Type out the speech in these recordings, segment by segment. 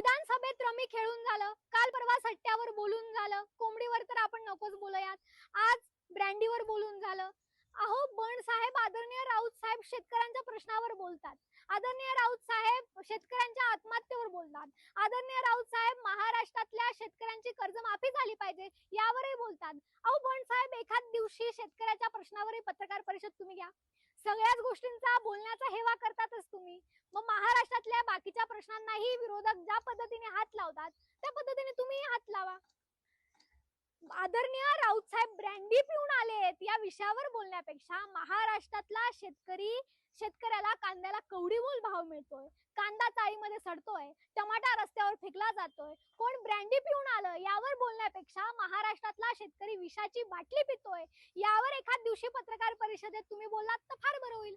विधानसभेत रमी खेळून झालं काल परवा सट्ट्यावर बोलून झालं कोंबडीवर तर आपण नकोच बोलूयात आज ब्रँडीवर बोलून झालं. अहो बण साहेब आदरणीय राऊत साहेब शेतकऱ्यांच्या प्रश्नावर बोलतात. आदरणीय राऊत साहेब शेतकऱ्यांच्या आत्महत्येवर बोलतात. आदरणीय राऊत साहेब महाराष्ट्रातल्या शेतकऱ्यांची कर्जमाफी झाली पाहिजे यावरही बोलतात. अहो बण साहेब एखाद दिवशी शेतकऱ्याच्या प्रश्नावरही पत्रकार परिषद तुम्ही घ्या. सगळ्याच गोष्टींचा बोलण्याचा हेवा करतात तुम्ही. मग महाराष्ट्रातल्या बाकीच्या प्रश्नांनाही विरोधक ज्या पद्धतीने हात लावतात त्या पद्धतीने तुम्ही हात लावा. आदरणीय राऊत साहेब ब्रँडी पिऊन आलेत या विषयावर बोलण्यापेक्षा महाराष्ट्रातला शेतकरी शेतकऱ्याला कांद्याला कवडीमोल भाव मिळतोय. कांदा चाळीमध्ये सडतोय टमाटा रस्त्यावर फेकला जातोय. कोण ब्रँडी पिऊन आलं यावर बोलण्यापेक्षा महाराष्ट्रातला शेतकरी विषाची बाटली पितोय. यावर एखाद दिवशी पत्रकार परिषदेत तुम्ही बोललात तर फार बरं होईल.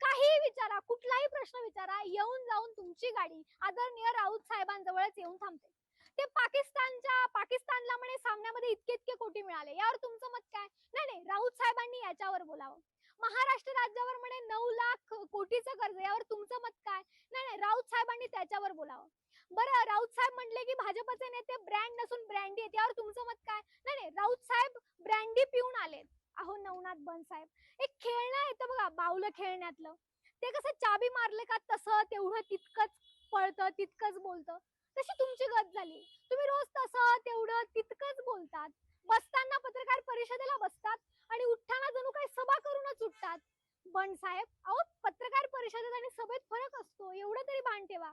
काहीही विचारा कुठलाही प्रश्न विचारा येऊन जाऊन तुमची गाडी आदरणीय राऊत साहेबांजवळच येऊन थांबते. ते पाकिस्तानच्या पाकिस्तानला म्हणे सामन्यामध्ये इतके इतके कोटी मिळाले. यावर तुमचं मत काय? नाही नाही राऊत साहेबांनी याच्यावर बोलावं. महाराष्ट्र राज्यावर म्हणे नऊ लाख कोटीचं कर्ज यावर तुमचं मत काय? नाही नाही राऊत साहेबांनी त्याच्यावर बोलावं. बरं राऊत साहेब म्हटले की भाजपचे नेते ब्रँड नसून ब्रँडी आहेत यावर तुमचं मत काय? नाही नाही राऊत साहेब ब्रँडी पिऊन आलेत. अहो नवनाथ बन साहेब एक खेळणं येतं बघा बावलं खेळण्यातलं. ते कसं चाबी मारले का तसं तेवढं तितकंच पळतं तितकंच बोलतं. तशी तुमची गत झाली. तुम्ही रोज तसं तेवढं तितकंच बोलतात. बसताना पत्रकार परिषदेला बसतात आणि उठताना जणू काही सभा करूनच उठतात. बनसाहेब साहेब अहो पत्रकार परिषदेत आणि सभेत फरक असतो. एवढं तरी भान ठेवा.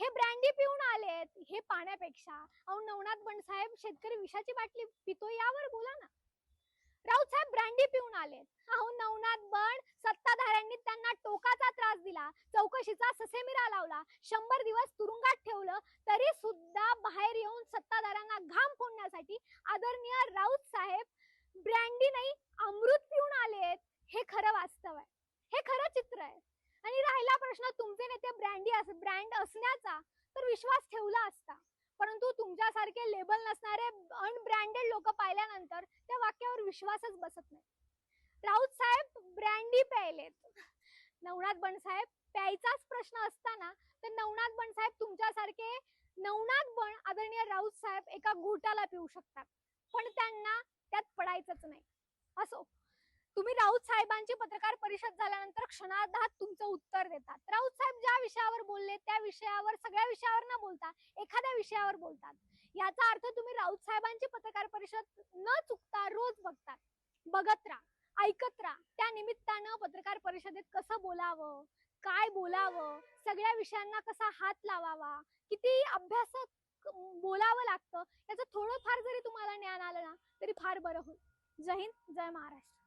हे ब्रँडी पिऊन आलेत हे पाण्यापेक्षा. अहो नवनाथ बनसाहेब शेतकरी विषाची बाटली पितो यावर बोला ना राऊत साहेब ब्रँडी पिऊन आलेत अहो नवनाथ बंड सत्ताधाऱ्यांनी त्यांना टोकाचा त्रास दिला म्हशीचा ससेमिरा लावला. शंभर दिवस तुरुंगात ठेवलं तरी सुद्धा बाहेर येऊन सत्ताधाऱ्यांना घाम फोडण्यासाठी आदरणीय राऊत साहेब ब्रँडी नाही अमृत पिऊन आलेत हे खरं वास्तव आहे. हे खरं चित्र आहे. आणि राहिला प्रश्न तुमचे नेते ब्रँडी अस ब्रँड असण्याचा तर विश्वास ठेवला असता. परंतु तुमच्यासारखे लेबल नसणारे अनब्रँडेड लोक पाहिल्यानंतर त्या वाक्यावर विश्वासच बसत नाही. राऊत साहेब ब्रँडी प्यायलेत. नवनाथ बनसाहेब प्यायचाच प्रश्न असताना तर नवनाथ बनसाहेब तुमच्यासारखे नवनाथ बन आदरणीय राऊत साहेब एका घोटाला पिऊ शकतात. पण त्यांना त्यात पडायचंच नाही. असो तुम्ही राऊत साहेबांची पत्रकार परिषद झाल्यानंतर क्षणार्धात तुमचं उत्तर देतात. राऊत साहेब ज्या विषयावर बोलले त्या विषयावर सगळ्या विषयावर न बोलता एखाद्या विषयावर बोलतात. याचा अर्थ तुम्ही राऊत साहेबांची पत्रकार परिषद न चुकता रोज बघतात. बघत राहा. ऐकत राहा. त्या निमित्तानं पत्रकार परिषदेत कसं बोलावं काय बोलावं सगळ्या विषयांना कसा हात लावावा किती अभ्यास बोलावं लागतं याचं थोडंफार जरी तुम्हाला ज्ञान आलं ना तरी फार बरं होईल. जय हिंद जय महाराष्ट्र.